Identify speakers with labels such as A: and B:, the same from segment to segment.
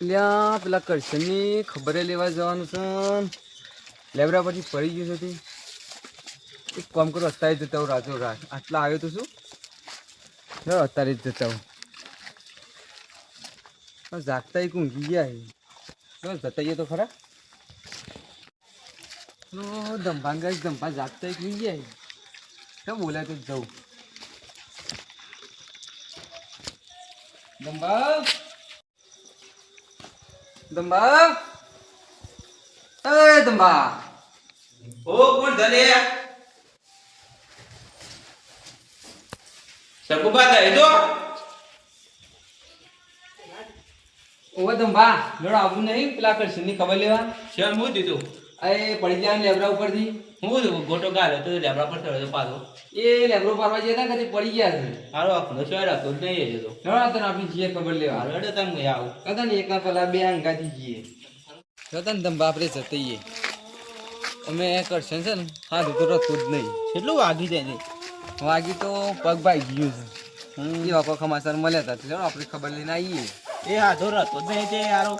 A: લ્યા, પેલા કરશનની ખબરે લેવા જવાનું છે. લેબરા પછી પડી ગયું છે તે. એક કામ કરો, અત્યારે જ જતા હું રાતો રાત. આટલા આવ્યો તો શું? ચાલો અત્યારે જ જતા હું જાગતા એક ઊંઘી ગયા જતા જઈએ તો ખરા. ધંભાન ગાઈશ ધંભા જાગતા એક ઊંઘી ગયા છે બોલાય તો જવું. ધંભા ધંભા એ ધંભા
B: ઓ કોણ ધલે સગુબા દઈ દો
A: ઓ ધંભા લડો આવું નહીં પેલા કરશનની ખબર લેવા
B: શેમ હું દીધું?
A: એ પડી જાય લેબરા ઉપરથી.
B: હું ગોટો ગાલે તો લેબડા પર ચડ્યો પાછો.
A: એ લેબરો પારવા જતા કદી પડી ગયા છે?
B: હારો આપણો શહેર હતો જ નહીં જતો
A: લડો તને આપણી જીએ ખબર લેવા.
B: હારો એટલે તમે આવું.
A: કદા ને એકલા પેલા બે અંગાથી જઈએ. તો ને બાપરે જતઈએ અમે કરશન છે ને? હા તો રતો જ નહીં.
B: કેટલું વાગી જાય ને
A: વાગી તો પગ ભાઈ ગયું છે. એ વાપો ખમાસર મળ્યા હતા એટલે આપણે ખબર લઈને આવીએ.
B: એ હાથો રતો જ નહીં તે હારો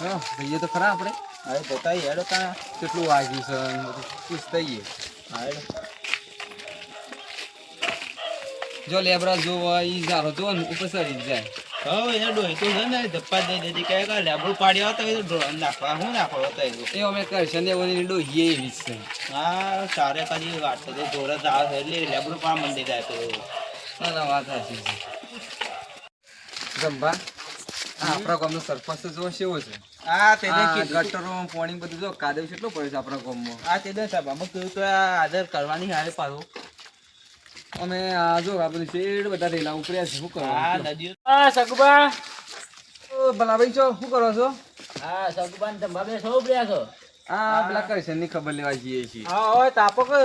A: હા ભાઈએ તો ખરા આપણે.
B: હવે જતા હેડો તા.
A: કેટલું વાગ્યું છે બધું? ખુશ થઈએ
B: હાડો
A: જો લેબરા જોવા ઈ સારો જો ઉપર સરી જાય.
B: હવે એને ડોહી તો છે ને ધપ્પા દઈ દીધી કે કે લેબડું પાડી આવતા હોય તો નાખવા હું નાખવા હતા એ
A: એ અમે કરશન ને ઓની ડોહીએ એવી જ છે.
B: હા સારે કદી વાત તો જોરત આવે છે એટલે લેબડું પણ મંડી જાય તો.
A: ના ના વાત સાચી છે. આ આપણા ગામનો સરપંચ તો જો કેવો છે?
B: આ
A: ગટરો પાણી બધું જો કાદવ કેટલો પડે છે આપણા ગામમાં?
B: આ તે અમે કહ્યું તો આદર કરવાની હારે પાડો
A: અમે આ જો આ બધું શેડ બધા રેલા ઉપર્યા છે. શું કરો?
B: આ નદીઓ આ સગુબા
A: ભલાભાઈ છો શું કરો છો?
B: હા સગુબા ને તમે બે ઉપર્યા છો.
A: આ પેલા કરશનની ખબર લેવા જઈએ છીએ.
B: હા ઓય તાપો કે?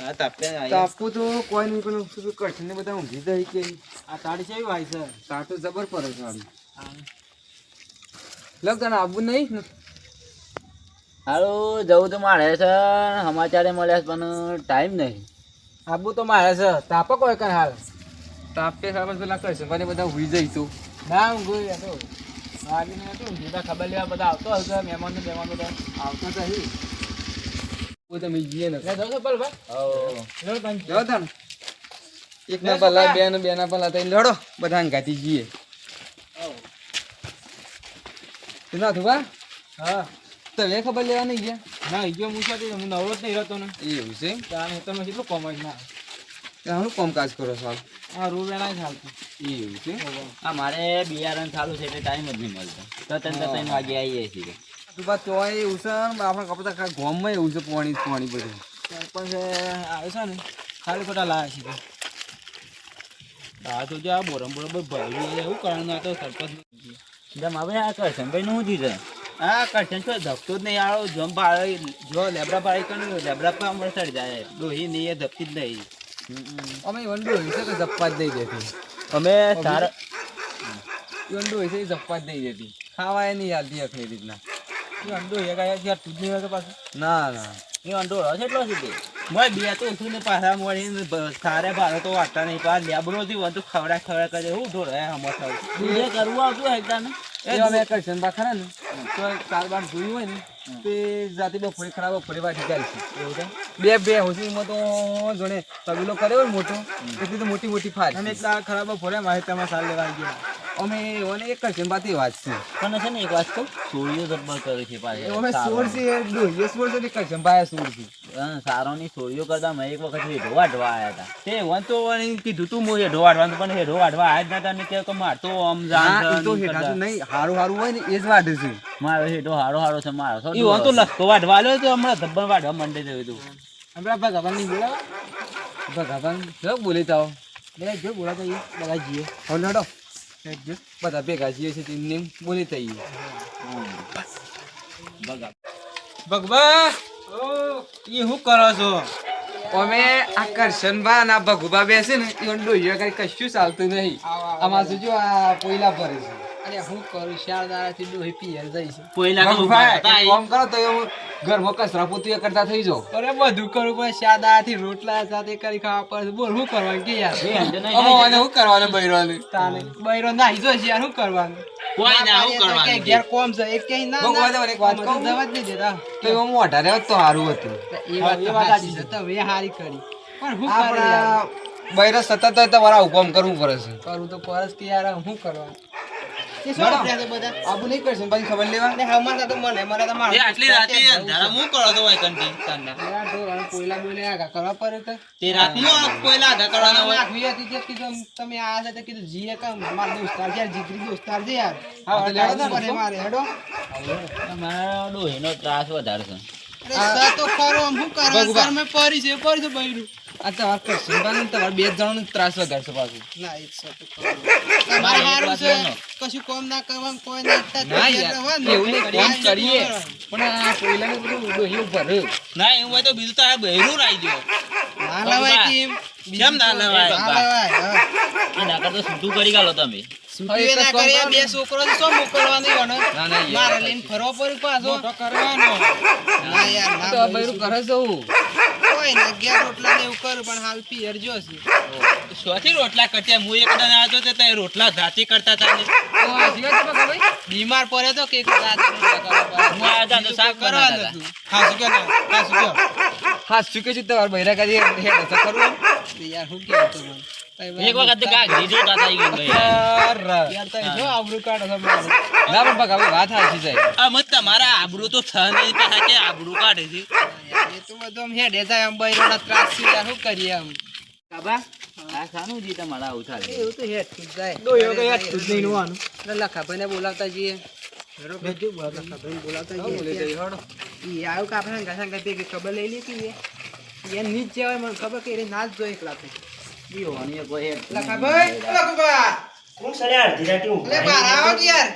B: હા તાપે
A: તો કોઈ નહીં પણ કરશન ને બધા ઊંઘી જાય કે.
B: આ તાળી છે ભાઈ છે?
A: તાર તો જબર પડે છે લગ તને આવવું નહીં?
C: હારું જવું તો મારે છે સમાચારે મળ્યા છે પણ ટાઈમ નહીં.
B: આબુ તો મારે છે. તાપો કોઈ કઈ હાલ?
A: તાપે ખાવા પેલા કરશન વાળી બધા ઉઈ જઈશું.
B: ના હું ગઈ હતો આગીને હતું ખબર લેવા બધા આવતો હશે મહેમાન ને મહેમાન બધા.
A: આવતા તો હી. તમે જઈએ ને.
B: લે છો પલ ભાઈ. લો કંઈ
A: જો તન એક ના પલા બે ને બે ના પલા તઈ લડો. બધા અંગાતી જઈએ. તે ના થુબા
B: હા.
A: તમે ખબર લેવા નહીં ગયા
B: ના ઈ ગયો મૂછા હું નવરો જ નહીં રહેતો ને.
A: એવું છે
B: ત્યાં તમે કેટલું કોમેન્ટ ના.
A: હું કોમકાજ કરો છો હા
B: આ રૂ વેણા ચાલતું
A: એવું છે
C: આ મારે બિયારણ ચાલુ છે એટલે ટાઈમ જ નહીં મળતો. તો ત્રણ તો ત્રણ વાગે આવીએ છીએ
A: તુબા તો એવું છે ને આપણે કપડા ખા ગોમમાં એવું છે પાણી પાણી બધું.
B: સરપંચ આવે છે ને ખાલી ખોટા લાવે છે આ તો જો આ બોરમ બોરમ ભરવી એવું કારણ આ તો સરપંચ
C: જેમ હવે આ કરશનભાઈ નું શું થયું
B: હા કરશન છો ધપતો જ નહીં આવો. જમ ભાડે જો લેબડા પાડી કરી લેબડા પર અમારે ચડી જાય. ડોહી નહીં એ ધપતી જ નહીં.
A: અમે વંડો હોય છે કે જપ્પા જ નહીં દેતી?
B: અમે સારા
A: વંડો હોય છે એ જપ્પા જ નહીં દેતી. ખાવાય નહીં હાલતી અખની રીતના.
B: એ અંડો એ કાંઈ છે તું જ નહીં હોય તો પાછું?
A: ના ના.
C: એ અંડોળો છે એટલો સુધી?
B: મોય બે તો શું ને પાછા મોડી તારે ભારે તો વાંચતા નહીં. પાછા લેબરો થી વધુ ખવડા ખવડા કરે હું ઢોર હે હમો થાવ
C: એ કરવું આવતું હે ને
A: એ અમે કરશન બા ખરા ને તો ચાર બાર જોયું હોય ને તે જાતિ બપોરે ખરાબ બપોરે વાટી જાય છે.
B: એવું છે?
A: બે બે હોશીમાં તો જોડે તબેલો કર્યો હોય મોટો એટલી તો મોટી મોટી ફાજ
B: અને એટલા ખરાબ ભરે મારે તમે સાર લેવા ગયા.
A: અમે એઓને એક કરશન બાતી વાત છે.
C: પણ છે ને એક વાત કહું? સોળીઓ જબ્બર કરે છે પાછી.
A: અમે સોળ છે દોહીએ સોળ છે એક કરશન ભાઈ સોળ છે.
C: સારોની સોળીઓ કરતા મેં એક વખત હેઠો વાઢવા આવ્યા હતા
B: તે વન તો કીધું તું હું હેઠો વાઢવાનું પણ હેઠો વાઢવા આજ નતા. ને કે માર તો આમ જાણ
A: તો હેઠાતું નહીં હારું હારું હોય ને એ જ વાઢે છે.
C: મારો હેઠો હારો હારો છે મારો
B: ઈ તો લસકો વાઢવા લ્યો તો હમણાં ધબ્બન વાઢવા મંડે થયું તું
A: હમણાં ભગવાનની બોલાવો? ભગવાન જો બોલી જાઓ
B: બધા જો બોલાતા એ બધા જીએ
A: હવે લડો બધા ભેગા જીએ છે તેમને બોલી બગ
B: ભગવા એ શું કરો છો?
A: અમે આ કરશનભા અને આ ભગુભા બેસે ને એ ડોહીઓ કઈ કશું ચાલતું નહીં. આમાં શું જો આ પોઈલા ભરે છે.
D: અરે હું કરું શારદારાથી ડોહી પિયર જઈશ
B: તો
A: ભગભાઈ, કામ કરો તો એવું ઘરમાં કચરા પોતું કરતા થઈ જાઓ.
D: અરે બધું કરવું પડે શારદારાથી રોટલા સાથે કરી ખાવા પડે બોલ શું કરવાનું કે યાર?
A: શું કરવાનું બૈરાને?
D: તાને. બૈરો નાહી જો યાર શું કરવાનું?
B: કોઈ ના શું કરવાનું
D: ઘેર કોમ છે એક કે ના
A: એક વાત કહું?
D: જવા જ નહીં દેતા.
A: તો એમાં મોઢા રહેત તો સારું હતું.
D: એ વાત
B: એ
D: સાચી હારી કરી. પણ શું કરે
A: બૈરો સતત તમારા હુકમ કરવું પડે છે.
D: કરવું તો પરસ કે યાર શું કરવાનું? એ શું
A: મેડમ.
D: આપણે બધા?
A: આબુ નહીં કરશે પછી ખબર લેવા
D: અને હમણાં તો મને મને તો મારું
B: આટલી રાતે અંધારા હું કરો તો હોય કંટી તાંડા.
D: યાર ઢોરાને પોયલા બોયલા આગા કરવા પડે તો.
B: તે રાતમાં પહેલા આધા કરવાના હોય.
D: નાખવી હતી તે કીધું તમે આ છે તો કીધું જીએ કામ મારા દોસ્તાર છે જીગરી દોસ્તાર છે યાર.
A: હા, લેવા દો
D: મારે હેડો.
B: ડોહીનો ત્રાસ વધારે છે.
D: તો ખરો આમ કરવા
A: ભગવાન.
D: પરી છે પરી છે બૈરું
A: આ તમારે કરશનભાઈ ને તમારે બે જણાનો ત્રાસ વધારશે પાછું.
D: ના એ તો તમારે હારું છે. કશું કોમ ના કરવાનું કોઈ ના ઈચ્છા
A: ના યાર, એવું નહીં, કોમ કરીએ. પણ આ કોયલાને બધું ડોહી ઉપર
B: ના એવું હોય તો બીજું તારે બહેરું રાઈ દો
D: ના લવાય કેમ?
B: કેમ ના લવાય?
D: ના લવાય હા.
B: એ ના કરી ગાલો તમે.
D: છૂટ્યું ના કરીએ, બે છોકરો છે, શું મોકલવાનું ઈવોને?
A: ના, ના, યાર.
D: મારે લઈને ફરવા પડ્યું પાછો. ના યાર, ના
A: તો બૈરું કરે છે
D: કોઈ ના, ઘેર રોટલા ને એવું કરું, પણ હાલ પિયર જોશે.
B: શોથી રોટલા કટ્યા હું એક તો તે રોટલા ધાતી કરતા
A: તા ને. જીવા ભાઈ?
D: બીમાર પડે તો કે રાતે રોટલા કરવા
B: તો
D: કોઈ કરવાનું. હા, શું ના? હા, શું
A: હા શું કે છે તમારે બૈરા હેડ તો ખરું
D: યાર? કઈ
B: એક વખત તો કાંઈક દીધું તો થઈ ગયું ભાઈ.
A: યાર.
D: યાર, જો આબરૂ કાઢો છો
A: ના પણ બકા વાત સાચી છે.
B: આ મત તમારા આબરૂ તો છ નહીં પાછા આબરૂ કાઢે છે.
D: એ તો બધું આમ હેડે જાય, આમ બૈરોના ત્રાસ છે, શું કરીએ આમ?
B: કાબા આ શાનું જી તમારા આવું થાય
D: એવું તો જાય. બોલાવતા બોલાવતા કે હંગા ભેગી ખબર લઈ લીધી એ. નીચ જવાય મને ખબર કે એ ના લખાભાઈ આવો કે યાર?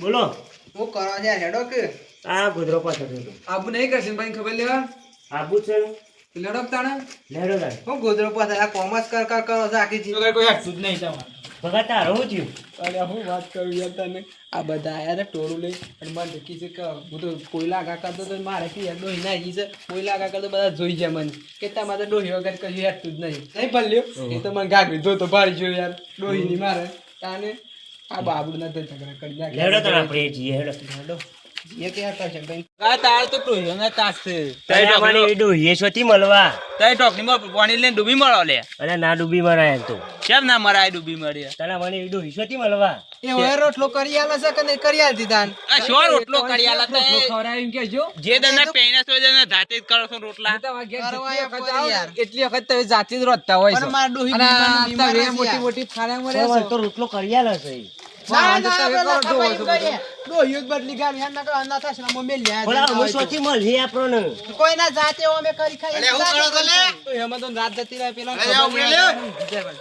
E: બોલો.
D: હું કરો યાર હેડો કે.
E: આ ગોધરો પાછળ.
A: આબુ નહીં કરશે ભાઈ ખબર લેવા?
E: આબુ છે. ને?
A: તાણે?
E: લેડો તાણ.
D: હું ગોદરો પાસે આ કોમર્સ કર કર કરો આખી જીવન
B: કોઈ હટતું જ નહીં તમારે.
E: ભગા તારો હું થયું
D: અરે હું વાત કરું યાર તને. આ બધા આયા ને ટોળું લઈ અને મને ઢકી કીધું કે હું તો કોયલા કાકા કરતો તો મારે કે યાર ડોહી નાખી છે. કોયલા કાકા કરતો બધા જોઈ જાય મને. કે તમારે તો ડોહી વગર કશું હેઠતું જ નહીં. નહીં ભલ્યો? એ તો મને ગાગરી તો ભારી જોયો યાર. ડોહી ની મારે. તાને આ બાબુ ના તો ઝઘડા કરી નાખે.
E: લેડો તો આપણે જઈએ હેડો.
D: હેડો. એ કે ભાઈ
B: આ તાર તો ટોહીઓના તાસ છે
E: તારે મને એ ડોહીએ શોથી મળવા
B: તારી ટોકનીમાં પાણી લઈને ડૂબી મળો લે
E: અને ના ડૂબી મરાય તો
B: કેમ ના મરાય ડૂબી મળી
E: તારા મને એ ડોહી શોથી મળવા
D: એ હવે રોટલો કરી આલે છે કે નહીં કરી આલતી તાન
B: આ શો રોટલો કરી આલા તા એ
A: ખવડાવી કહેજો
B: જે દને પેણે છો જેને જાતે જ કરો છો રોટલા
A: તમારા ઘેર
D: કરવા
A: જેટલી
D: યા
A: વખત. એટલી તમે જાતે જ રોધતા હોય
D: પણ
A: છો.
D: ડોહી બીમાર-
A: મોટી મોટી ફાળામાં
E: તો રોટલો કરી આલે છે
D: ના ના બદલી નકર અનાથ તો. કોઈ ના જાતે અમે કરી
B: હું કરો લે?
D: એમાં તો રાત જતી રહે પેલા
B: અલે,
D: ખબર લેવા
B: લે.
D: જાય ભાઈ.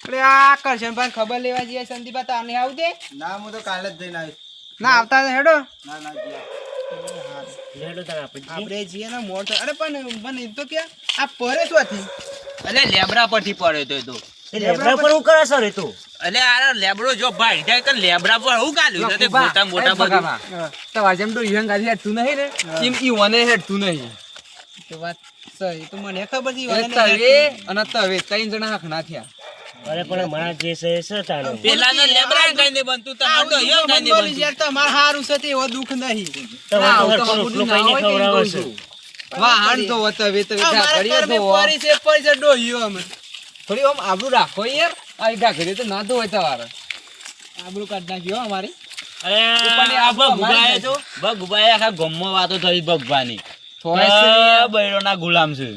D: અરે આ કરશનભાઈ ખબર લેવા જઈએ સંદીપા તારને આવું દે
B: ના હું તો કાલે જ જઈને આવીશ
D: ના આવતા હેડો
B: ના ના
E: આપણે જઈએ.
D: ને મોડ અરે પણ મને તો કે આ પરે શોથી
B: અરે લેબરા પરથી પડ્યો તો એ તો
E: લેબડા પર હું કરે સર તો
B: આ લેબડો જો ભાઈ જાય તો લેબડા પર હું ગાલ્યું તે મોટા મોટા બધું.
A: બગામાં. તમારે તો ઈવન ગાડી હેઠતું નહીં ને એમ ઈવને હેઠતું નહીં.
D: તો વાત સહી. તો મને ખબર હતી
A: અને તવે અને તવે ત્રણ જણા હખના થયા.
E: અરે પણ મારા જે છે છે તાણે
B: પેલા ના લેબડા કઈ નહીં બનતું તો
D: દુઃખ
B: યો કઈ
D: મને
B: બનતું.
D: યાર તમારે હારું છે તે એવો દુઃખ નહીં.
E: તો
A: તો બધું
E: રોટલો
A: ના કે એવું
E: છે.
A: વાહન તો તવે તવે
D: અમારા
A: ઘાઘરીઓ
D: ઘરમે
A: ધોવો.
D: પરી છે પરી છે ડોહીઓ અમે.
A: થોડી આમ આબરું રાખો યાર. આ ઘાઘરીઓ તો ના ધોવાય તમારે.
D: આબરું કાઢ નાખ્યો અમારી.
B: અરે આ
A: આ
B: તો આખા ગામમાં વાતો થઈ ભગવાની
A: થોય છે
B: બૈરોના ગુલામ છે?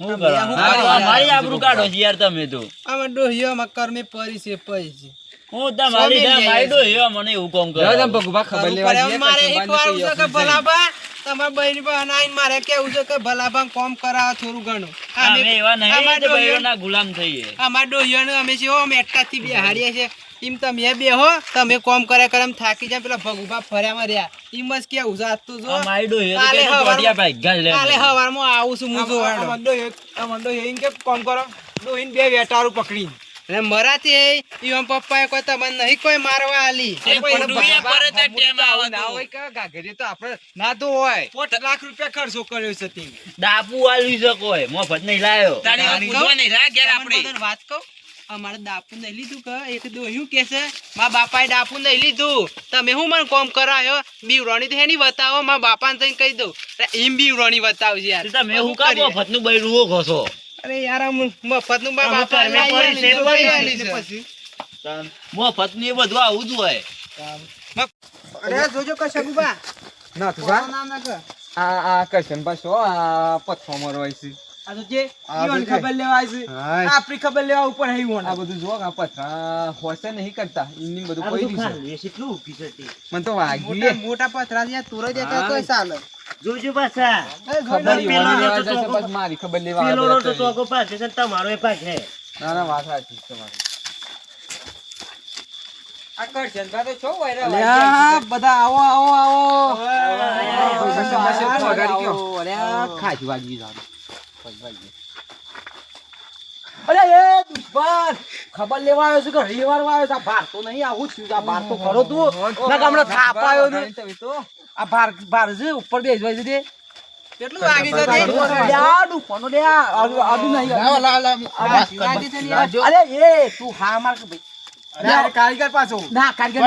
D: હું
A: કરવા
B: અમારી આબરૂ કાઢો છો યાર તમે તો.
D: આમાં ડોહીઓ મકર કર્મે પરી છે પરી છે.
B: હું તમારી મારી ડોહીઓ મને એવું કામ
A: તમે ભગુભા ખબર લેવા
D: મારે એક વાર
A: કહીએ
D: છે કે
A: આપણે
D: ભલાબા. તમારા બહેન પણ આઈને મારે કેવું છે કે ભલાબા કોમ કરાવો થોડું ઘણું.
B: અમે એવા નહીં
D: આમાં
B: જે ગુલામ થઈએ.
D: અમાર ડોહીઓને અમે છે ઓમ એકટાથી બેહાડીએ છે એમ તમે બે હો તમે કોમ કરે કરે એમ થાકી જાય પેલા ભગુભા ફર્યામાં રહ્યા. એમ જ કેવું છે આજ તો જો.
B: મારી ડોહીઓ
D: કાલે
B: કે
D: હવારમાં-
B: ભાઈ ગાલ લે
D: કાલે હવારમાં આવું છું હું
A: ડોહીઓ- આમાં ડોહીઓ એમ કે કોમ કરો. ડોહીન બે વેટારું પકડી
D: અને મરાથી ઈવન પપ્પાએ કોઈ તમને નહીં કોઈ મારવા આલી.
A: મમ્મી તો આવું ના હોય કે આપણે ના તો હોય. પોત લાખ રૂપિયા ખર્ચો કર્યો છે તે
B: ડાબુ આલી શકો હોય મફત નહીં લાયો.
D: વાત કહું? અમારે દાપુ નહીં લીધું કે એક દોહ્યું કે છે મા બાપાએ દાપુ નહીં લીધું. તમે હું મને કોમ કરાયો? બીવરાણી તો હેની બતાવો મા બાપાને થઈને કહી દઉં. એમ બીવરાણી બતાવજે યાર.
B: તમે હું કામ મફતનું બૈરું હો ઘોસો
D: અરે યાર આમ મફતનું બાપાએ
E: ઘરમાં પડી છે,
D: આલી,
E: પડી
D: આલી
E: છે.
D: છે.
B: મફતનું એ બધું આવું જ હોય.
D: અરે જોજો કે સગુબા
A: ના તો
D: ના
A: આ આ કરશન પાછો આ પથ્થો મરવાય છે.
D: આ તો જે ઈવન ખબર લેવા આવી આપણી ખબર લેવા ઉપર હઈ વોણ
A: આ બધું જો આ પથરા હોશે નહીં કરતા એમની બધું
E: ખાલી છે, એટલું ઊભી છે તે.
A: તો વાગ્યું લે.
D: મોટા પથરા છે તુરો દેતા
A: હા.
D: ચાલે
E: જોજો પાછા
A: ખબર
E: પેલો
A: લેવા જશે,
E: તો
A: મારી ખબર લેવા
E: પેલો રોટો
A: તો
E: તો આગો છે તમારો એ પાકે
A: ના ના વાત સાચી તમારી
D: બધા આવો આવો આવો
A: બસ, બસ, બસ, ખાજી વાગી જવાનું
D: અરે એ દુશ્મન! ખબર લેવા આવ્યો છું કે રવિવાર આવ્યો છે. આ ભાર તો નહીં આવું થયું આ ભાર તો ખરો તું. હમણાં થાપ આવ્યો ને આ ભાર ભાર છે ઉપર બેસવાય છે તે કેટલું વાગી છે. તે? અલ્યા, ડૂફાનો લે આ. આડું- આડું નહીં. અરે એ તું હા માર કે ભાઈ.
A: કારીગર પાછો.
D: ના કારીગર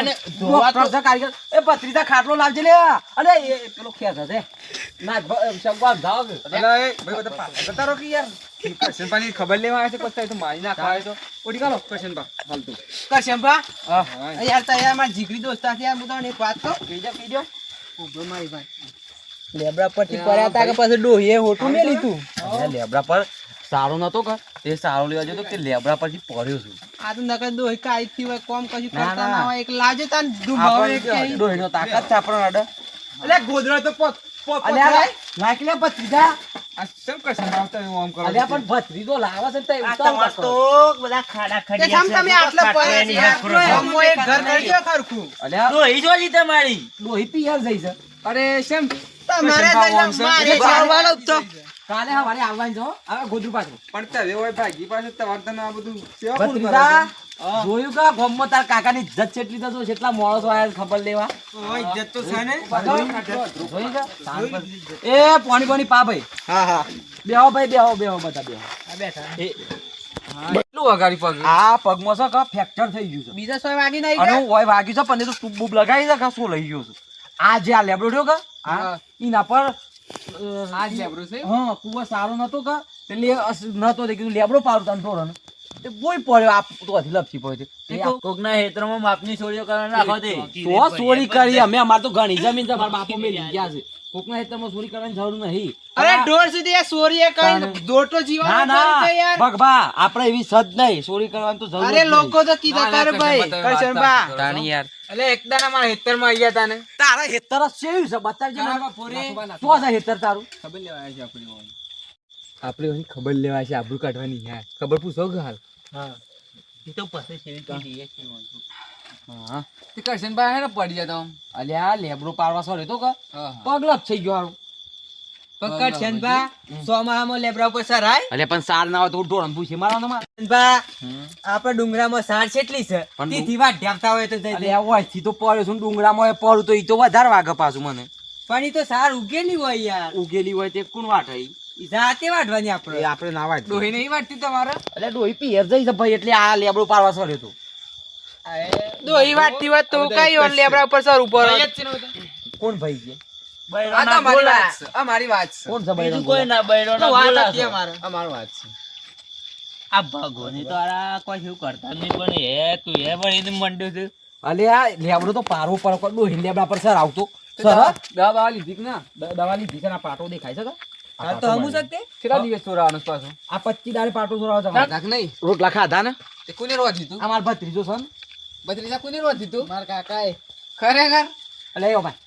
D: છે કારીગર. એ ભત્રીજા ખાટલો લાવજે લે અરે એ પેલો ખેસ હશે ના ભ- શંકર જાઓ
A: ભાઈ બધા પાછા જતા રહો કે યાર કરશનભાઈ ખબર લેવા આવે છે પછી તો મારી નાખવા આવે તો. ઓડી કાઢો કરશનભા હાલતું
D: કર શેમ્પા
A: હા. હા
D: યાર તો યાર મારા જીગરી દોસ્તા છે યાર હું તમને એક વાત કહું. કહી દો ઊભો મારી ભાઈ. લેબડા પરથી પડ્યા તા કે પછી ડોહીએ હોટું મેલી તું
F: લેબડા પર સારો નતો કે? તે સારો લેવા જતો કે લેબડા પરથી પડ્યો છું.
D: આ તો નકર ડોહી કાઈ થી હોય કોમ કશું કરતા
F: ના.
D: હોય એક લાજે તાન ડૂબાવો એક.
F: ડોહીનો તાકાત છે આપણો આડે.
A: એટલે ગોદડો તો પોત પોત
D: અલ્યા લાય, લાય કે લે ભત્રીજા
A: આ કેમ આવતા એવું આમ કરો
D: અલ્યા પણ ભત્રીજો લાવે છે તે
E: આ
D: ઉતાવળ
E: તમાર
D: કરો.
E: તો બધા ખાડા
D: તે
E: છે.
D: તમે આટલા પડ્યા એક ઘર ખરખું.
F: અલ્યા
B: જોજી તમારી
D: ડોહી પિયર જઈ છે
A: અરે શેમ
D: તમારે
A: કરશનભા
D: જઈને
A: આમ છે.
D: મારે
A: એટલે
D: તો.
F: કાલે હવારે આવવાની છો હવે ગોદરું પાછું
A: પણ તવે હોય ભાગી પાસે તમારે તમે આ બધું સેવા કરે?
F: જોયું કે ગોમમાં તાર કાકાની ઇજ્જત કેટલી થતો કેટલા મોણસો આયા ખબર લેવા.
A: ઇજ્જત તો છે ને.
F: જોયું? કે? એ પાણી પાણી પા ભાઈ.
A: હા હા.
F: બેહો ભાઈ બેહો બેહો બધા બેહો.
D: આ બેઠા.
F: એ કેટલું વગાડી પગ? આ પગમાં છે કે ફ્રેક્ચર થઈ ગયું છે.
D: બીજા સોય વાગી નહીં
F: અને હું ઓય વાગ્યું છે પણ એ તો ટૂબ બૂબ લગાવી છે કે શું લઈ ગયો છું? આ જે આ લેબડો રહ્યો કે?
A: હા.
F: એના પર
A: આ જ લેબડો છે?
F: હા કુવા સારો નતો કે? એટલે નતો તે કીધું લેબડો પારું તને ઢોરણ તે બોય પડ્યો આ તો લપસી પડ્યો તે આ
B: કોકના હેતરમાં માપની છોડીઓ કરવા નાખો તે.
F: તો ચોરી કરી અમે અમાર તો ઘણી જમીન તમાર બાપો મેલી ગયા છે. કોકના હેતરમાં ચોરી કરવાની જરૂર નહીં.
D: અરે
F: આ-
D: ઢોર સુધી આ કઈ
F: તાણે.
D: દોટો
F: ના ના
D: યાર.
F: ભગભા આપણે એવી સદ નહીં. ચોરી કરવાની તો જરૂર
D: અરે લોકો તો કીધા
A: ના, ના,
D: કર ભાઈ.
A: કરશનભા, તમે વાત
D: કરશનભા
A: સાચી કરો છો. અલ્યા એક દાડા મારા હેતરમાં આયા તા ને
F: તારા હેતર જ છે છે. બતાવજે
A: ના. ના, પોરે.
F: શું છે હેતર તારું?
A: ખબર લેવા આવ્યા છે આપણી આપણે ખબર લેવા છે આબરૂ કાઢવાની યાર. ખબર પૂછો કે હાલ?
B: એ તો પછી સેવી જઈએ છીએ
A: હા. તે કરશનભાઈ હે ને પડી જતો
F: અલ્યા લેબડો પાડવા સોરે તો કે.
A: હા, હા.
F: પગલપ થઈ ગયો હારું.
D: પકડ શનભા સોમાહામાં લેબરા ઉપર સરાય.
F: અલ્યા પણ સાર ના હોય તો ઢોરણ પૂછે મારવાનો માં
D: શનભા આપણે ડુંગરામાં સાર કેટલી છે. તીથી વાત ઢાંકતા હોય તો જઈ
F: ઓયથી તો પડ્યો છું ડુંગરામાં એ પડું તો ઈ તો વધારે વાગે પાછું મને.
D: પણ ઈ તો સાર ઉગેલી હોય યાર.
F: ઉગેલી હોય તે કોણ વાટ હઈ
D: ઈ? જાતે વાઢવાની આપણે?
F: આપણે ના વાટ
A: ડોહી નહીં વાટતી તમારે?
F: એટલે ડોહી પિયર જઈ ભાઈ એટલે આ લેબડો પાડવા સોર્યો તો.
D: દોહી વાટતી હોય તો કઈ ઓન લેબરા ઉપર સર ઉપર?
A: ભાઈ જ છે ને બધા?
F: કોણ ભાઈ છે?
A: આ અમારી વાત છે. અમારી વાત છે.
F: કોણ છે
B: બીજું કોઈ ના બૈરો ના
D: વાત હતી અમારે?
A: અમારી વાત છે.
B: આ ભગોની તો આરા કોઈ શું કરતા નહીં પણ એ તું એ મંડ્યું છે.
F: અલ્યા લેબડો તો પારવો પર ડોહી લેબડા પર સર આવતો. સર
A: દવા લીધી કે ના?
F: દવા લીધી છે ને પાટો દેખાય છે કે? આ
D: તો હમું શકતે
A: કેટલા દિવસ ચોરાવાનો પાછો?
F: આ પચી દાડે પાટો સોરાવો છે અમારે.
A: નહીં.
F: રોટલા ખાધા ને?
A: તે કોને રોવા દીધું?
F: આ ભત્રીજો છે ને.
A: કોને રોવા દીધું?
D: મારા કાકાએ.
A: ખરેખર?
F: એટલે એ ભાઈ.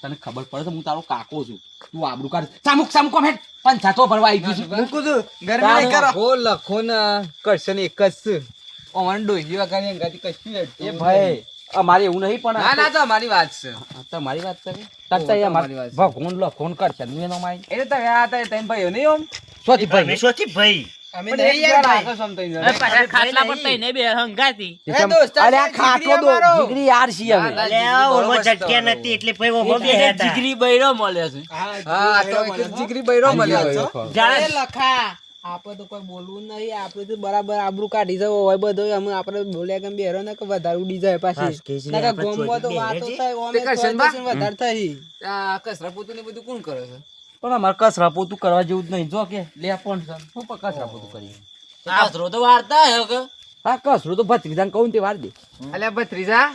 F: તને ખબર પડે તો હું તારો કાકો છું. તું આબરૂ કાઢ. સામુક સામુક કોમ હેડ પંચાતો ભરવા આવી ગયું છું.
A: મૂકું છું. ગરમી કરો. લખો લખો ને. કરશન એક જ. અમારે ડોહી વગાડી કશું
F: એ ભાઈ અમારે એવું નહીં પણ
A: ના ના તો અમારી વાત છે.
F: આ તમારી વાત કરે.
A: તત્તા
F: તરતા
A: તમારી વાત છે.
F: લો ફોન કરશે નું એનો માઈ
A: એટલે તમે આ હતા ત્રણ ભાઈઓ નહીં ઓમ.
F: સોથી ભાઈ
E: શોથી ભાઈ.
D: અમે નહીં યાર
A: છો જણ.
B: હવે પાછા ખાટલા પર તઈને બે હંગાતી
D: એ દોસ્ત
F: અરે આ
D: છે,
F: ખાટલો દો જીગરી યાર સી હવે.
A: ના,
E: ઓમો ઓમાં નથી એટલે ભાઈ ઓમો બે હતા.
B: જીગરી બૈરો મળ્યો છે.
A: હા તો જીગરી બૈરો મળ્યો છે.
D: એ
B: જાણે
D: લખા. આપણે તો કોઈ બોલવું નહીં આપણે તો બરાબર આબરૂ કાઢી જવો હોય બધો અમે આપણે બોલ્યા કેમ બેરો ને કે વધારે ઉડી જાય પાછી.
E: કેસરી
D: નકર ગોમમાં તો વાતો થાય ઓમે વધારે થઈ
A: આ કચરા પોતું ને બધું કોણ કરે છે?
F: પણ અમારે કસરા પોતું કરવા જેવું જ નહીં. જો કે લે પણ સર હું પણ કસરા પોતું કરીએ.
B: આશરો તો વાર્તા હે કે?
F: હા કસરો તો ભત્રીજાને કહું ને તે વાર દે.
A: અલ્યા ભત્રીજા?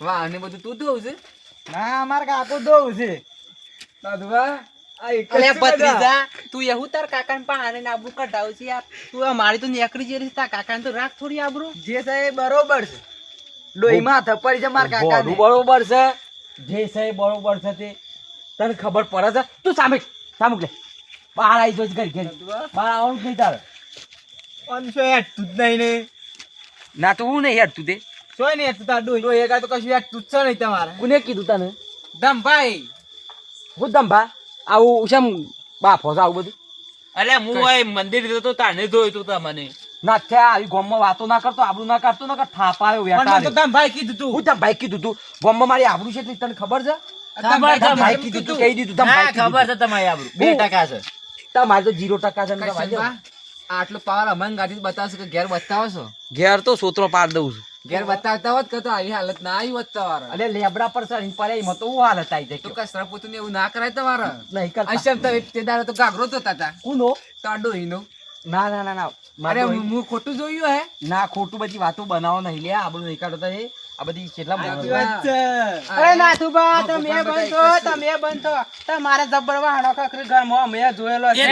A: વાહ અને બધું તું ધોવું છે?
D: ના અમાર કાકો દોવું છે.
A: દાદુભા જ
D: તું એવું તાર કાકાને પાણે આબરૂ કઢાવું છે યાર. તું આ મારી તો નીકળી જે રહી તાર કાકાને તો રાખ થોડી આબરૂ. જે થાય બરોબર છે. ડોહીમાં થપ્પડી છે માર
F: બોલું બરોબર છે. જે છે બરોબર છે તે. તને ખબર પડે છે? તું સામે સામે લે. બહાર આવી જોઈશ ઘર ઘર. બહાર આવવાનું જ નહીં તારે.
D: પાંચસો હેઠતું જ નહીં ને.
F: ના તો હું નહીં યાર તું. તે
D: સોય નહીં હેઠતું તાર ડોઈ ડોઈ એકા તો કશું હેઠતું જ છે નહીં તમારે.
F: કોને કીધું તને?
D: ધમભાઈ
F: હું દંભા? આવું શેમ બાફો છે આવું બધું?
B: અરે હું ઓય મંદિર તો તાને જોયું તું તમને.
F: ના થયા આવી ગોમમાં વાતો ના કરતો આબરું ના કાઢતો ના કર થાપા આવ્યો વેટા
D: ધમભાઈ કીધું તું.
F: હું તમ ભાઈ કીધું તું? ગોમમાં મારી આબરું છે તને ખબર છે? ભાઈ કીધું તું કહી દીધું તમ ભાઈ
B: ખબર છે તમારી આબરૂ. બે ટકા છે.
F: તમારે તો જીરો ટકા છે
A: આટલો પાવર અમને ગાડી બતાવશો કે ઘેર બતાવશો?
F: ઘેર તો સોતરો પાડ દઉં છું.
A: ઘેર બતાવતા હોત કે તો આવી હાલત ના આવી હોત તમારે.
F: અરે લેબડા પર સર પર એમાં તો હું હાલત આવી
A: તો
F: જાય
A: કચરા પોતું ને એવું ના કરાય તમારે?
F: નહીં કરતા.
A: અશમ તમે તે દાડે તો ગાગરો થતા હતા.
F: કુનો?
A: તાડો આ
F: ના ના ના ના.
A: અરે
F: મારે
A: હું ખોટું જોયું હે?
F: ના ખોટું બધી વાતો બનાવો નહીં. લે આબરું નહીં કાઢતા એ. આ બધી કેટલા.
D: અરે નાથુબા તમે બનતો તમે થો. તમારે જબ્બર વાહણો ખખરી ઘરમાં અમે જોયેલો છે.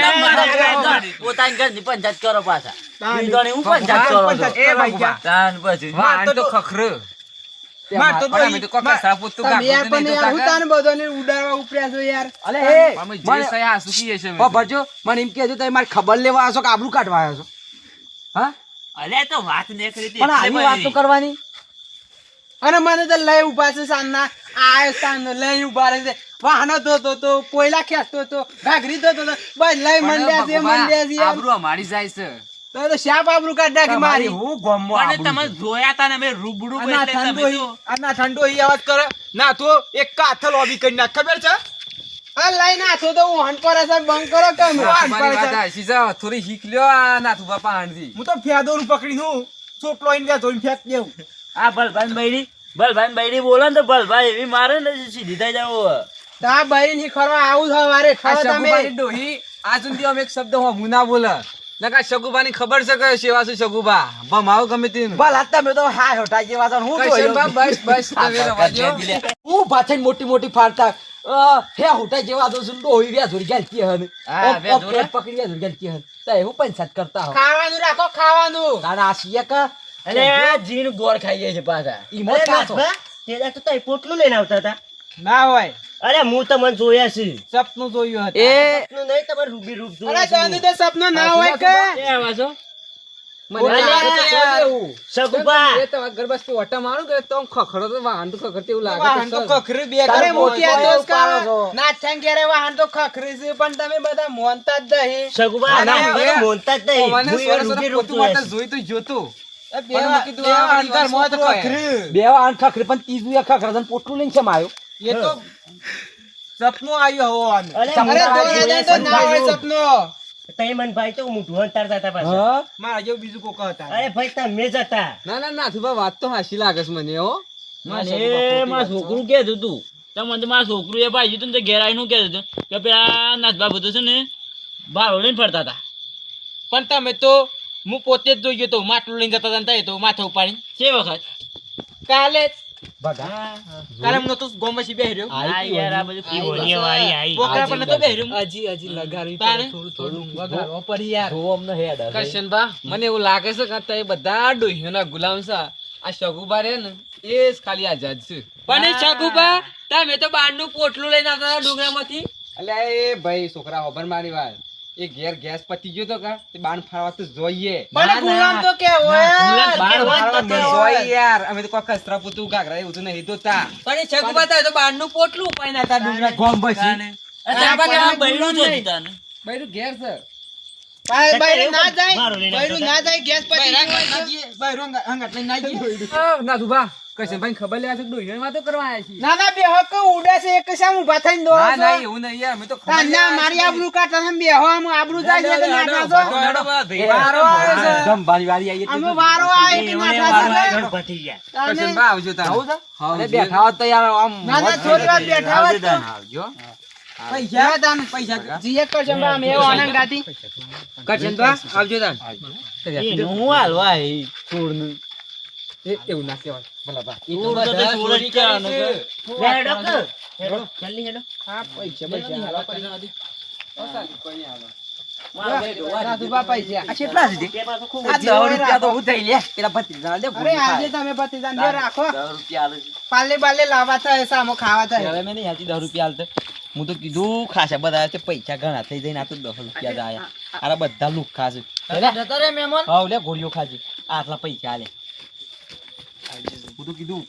B: પોતાની ઘરની પંચાયત કરો પાછા. બીજોની હું પંચાયત કરો
D: એ ભાઈ.
B: તાન પછી.
A: વાહ, આને તો ખખર.
D: માર તો
A: પણ અમે તો કોઈ કચરા પોતું
D: તમે યાર પણ યાર હું
A: ધોતા
D: તાને બધોને ઉડાડવા ઉપર્યા છો યાર.
F: અલે હે. મને-
A: સહી આ છે અમે
F: ઓ
A: તો.
F: મને એમ કહેજો તમે મારી ખબર લેવા આવ્યો છો કે આબરું કાઢવા આવ્યો છો? હા?
B: અલે તો વાત નીકળી હતી
F: પણ આવી વાત તો કરવાની.
D: અને મને તો લઈ ઊભા છે સાંજના. આયો સાંજ લઈ ઊભા રહે છે. વાહનો ધોતો તો કોયલા ખેંચતો તો ઘાઘરી ધોતો તો બસ લઈ મંડ્યા છે મંડ્યા છે
A: આબરૂ અમારી જાય છે.
D: તો તો શાપ આબરૂ કાઢ નાખી મારી.
F: હું ગોમમાં
B: પણ તમે જોયા તા ને અમે રૂબરૂ
D: આ ના
B: એટલે
D: ઠંડો
B: તમે
D: ઈ-
B: તો-
D: આ ના ઠંડો ઈ અવાજ કરે. ના તો એક કાથલ લોબી કરી નાખ ખબર છે? આ લઈ નાખો તો હું હન પર બંધ કરો કે હું.
A: થોડી શીખ લ્યો આ નાથુભા પાસેથી.
D: હું તો ફેદો પકડી હું ચોટલો ફેંક દેવું
B: આ ભલભાઈ બૈરી ભલભાઈ બૈરી બોલો ને તો ભલભાઈ એવી મારે ને સીધી થઈ જાવ
D: તો બૈરી ની ખરવા આવું
A: આ
D: તમે?
A: ડોહી આ સુધી અમે એક શબ્દ હોમું ના બોલે. નકા શગુભાની ખબર છે કયો સેવા શું શગુભા ભમાવો ગમે તેનું.
F: ભલા તમે તો હા હોટા જેવા છો હું તો
A: બસ બસ તમે રવા.
F: હું પાછળ મોટી મોટી ફાડતા હે હોટા જેવા દો છું ડોહી વ્યા ધોરી કે હન
B: હા, વ્યા ધોરા.
F: પકડી વ્યા ધોરી કે હન તે હું પંચાયત કરતા હો.
D: ખાવાનું રાખો ખાવાનું.
F: તારા આ સિયા કા
B: અને આ જીન ગોળ ખાઈ જાય છે પાછા.
F: ઈમો
E: ખાતો
F: કાતો
E: તે તઈ પોટલું લઈને આવતા હતા.
D: ના હોય.
E: અરે હું તમને જોયા છે.
D: સપનું જોયું હતું.
F: એ
E: સપનું નહીં તમારું રૂબી રૂપ
D: અરે ચાંદી તો સપનું ના હોય કે?
B: એ આવા છો
A: મને
D: બોલે
A: લાગે તો
D: યાર.
A: સજ એવું.
E: સગુબા
A: એ તમારા ઘર બસ તો ઓટા મારું કે તો આમ ખખડો તો વાહન તો ખખડતું એવું લાગે
D: તો
A: તો
D: બે મોટી આ
F: મોટી
D: દોસ્ત
F: ઉપાડો
D: કા?
F: છો.
D: નાચન ક્યારે વાહન તો ખખરી છે પણ તમે બધા મોનતા જ નહીં.
E: સગુબા
A: ના, ના,
E: અમે
A: એ-
E: મોનતા જ નહીં.
A: ઓવાને
E: હું એ
A: સોરે સોરે
E: રૂબી રૂપ
A: પોતું
E: જોયા
A: માટે
E: છે.
A: જોઈ તો જોતો.
D: બે
A: પણ
F: ત્રીજું પોટલું લઈને આવ્યો
D: એ તો સપનું આવ્યું
E: અરે
D: તો ના હોય સપનું.
E: તઈ ભાઈ તો મોઢું હંતાડતા હતા પાછા.
D: મારા જેવું બીજું કોક હતા.
E: અરે ભાઈ તમે જ હતા
A: ના ના નાથુભા વાત તો હાસી લાગે છે મને હો.
B: મને મારા છોકરું કે તું તો? મને તો મારા છોકરું એ ભાઈ તું ને નું હતું કે પેલા નાથબા બધું છે ને બાર લઈને ફરતા હતા.
D: પણ તમે તો હું પોતે જ જોઈ ગયો તો માટલું લઈને જતા હતા તો માથે ઉપાડી
B: છે વખત.
D: કાલે કાલે હું નતો બેહી રહ્યો.
B: આ યાર આ બધું
E: ઈ વાળી આઈ.
D: પોકરા પર નતો બેહી રહ્યો.
A: હજી હજી લગાડવી થોડું થોડું
D: વગાડવો પડી યાર
F: જો અમને હેડ
A: કરશનભા મને એવું લાગે છે કે તે બધા ડોહીઓના ગુલામ છે. આ રે ને એ જ ખાલી આઝાદ છે.
D: પણ શકુબા તમે તો બારનું પોટલું લઈને આવતા ડુંગરામાંથી.
A: અલ્યા એ ભાઈ છોકરા હોબર મારી વાત. એ ઘેર ગેસ પતી ગયો તો કા? તે બાણ ફાળવા તો જોઈએ.
D: પણ ગુલામ તો કે હોય.
A: બાણ ફાળવા
E: તો
A: તો જોઈએ યાર અમે તો કોક કચરા પૂતું કાકરા એવું તો નહીં તા
D: પણ એ થાય તો નું પોટલું ઉપાઈ ના તા ડુંગરા
F: ગોમ બસી
B: અરે આ બધા બૈરું જો તાને.
A: ભાઈ ઘેર છે.
D: ભાઈ ભાઈ ના જાય.
E: મારો લઈને
D: ભાઈ ના જાય ગેસ પછી
A: ના સુભા કરશનભાઈ ખબર લેવા છે કે ડોહીઓની વાતો કરવા આવ્યા છીએ.
D: ના ના બે હક ઉડે છે એક સામ ઊભા થઈને દો
A: ના ના એવું નહીં યાર મે તો ખબર
D: ના મારી આબરૂ કાઢતા તમે બે હો આમ આબરૂ જાય છે ના ના
A: હેડો,
D: વારો આવે છે.
F: જમવાની વારી આવી
D: અમે વારો આવે કે ના
E: વારો
D: થાશો?
E: પતી ગયા.
D: તાને-
A: કરશનભાઈ આવજો તા
F: આવું
A: હા,
F: બેઠા હો તો યાર આમ
D: ના ના છોકરા બેઠા હો તો.
A: આવજો.
D: પૈસા? દાન પૈસા જીએ કરશે બા અમે એવો આનંદ ગાતી
F: કરશનભાઈ આવજો તાન.
B: હું હાલવા હે છોડનું.
A: એ- એવું ના કહેવાય. ભલા બા.
F: એ તો બધા ચોરી
B: કહેવાનો
F: કરે
B: કે.
F: છે.
E: લે હેડો. હેડો. જલ્દી હેડો.
D: હા પૈસા પૈસા હાલો. પૈસા.
B: મારા ભાઈ ડોહા
D: રાજુભા પૈસા
F: આ કેટલા છે તે?
E: તે પાછું ખૂબ
F: આ દસ રૂપિયા તો હું તો કીધું ખાસા બધા પૈસા ઘણા થઈ જાય આ તો દસ રૂપિયા જ આ બધા
B: લુક ખાશે. ઘોડીઓ
F: ખાશે લે ગોળીઓ ખાજે. આટલા પૈસા આલે. હું તો કીધું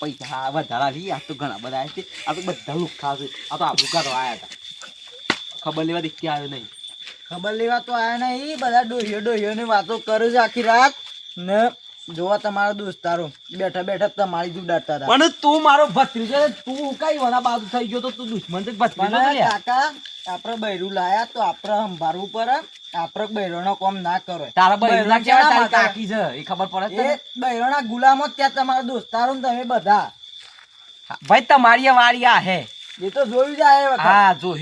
F: પૈસા વધારા લી આ તો ઘણા બધા આવ્યા છે. આ તો બધા લુખ્ખા છે. આ તો આપણું ઘર આવ્યા હતા. ખબર લેવા દેખી આવ્યો નહીં.
G: ખબર લેવા તો આયા નહીં. બધા ડોહીઓ ડોહીઓની વાતો કરે છે આખી રાત. ને જોવા તમારા દોસ્તારો બેઠા બેઠા તમારી જ ઉડાડતા હતા.
F: પણ તું મારો ભત્રીજો છે, તું કઈ વના બાજુ થઈ ગયો તો તું દુશ્મન ભત્રીજો
G: કાકા આપણે બૈરું લાયા તો આપણે સંભાળવું પડે આપણે બૈરોનો કોમ ના કરો.
F: તારા બહેન ના
G: બૈરું
F: તારી કાકી છે? એ ખબર પડે
G: એ બૈરોના ગુલામો ત્યાં તમારા દોસ્તારો ને તમે બધા.
F: ભાઈ તમારી વાળી આ હે.
G: એ તો જોયું જાય
F: હા જોયું.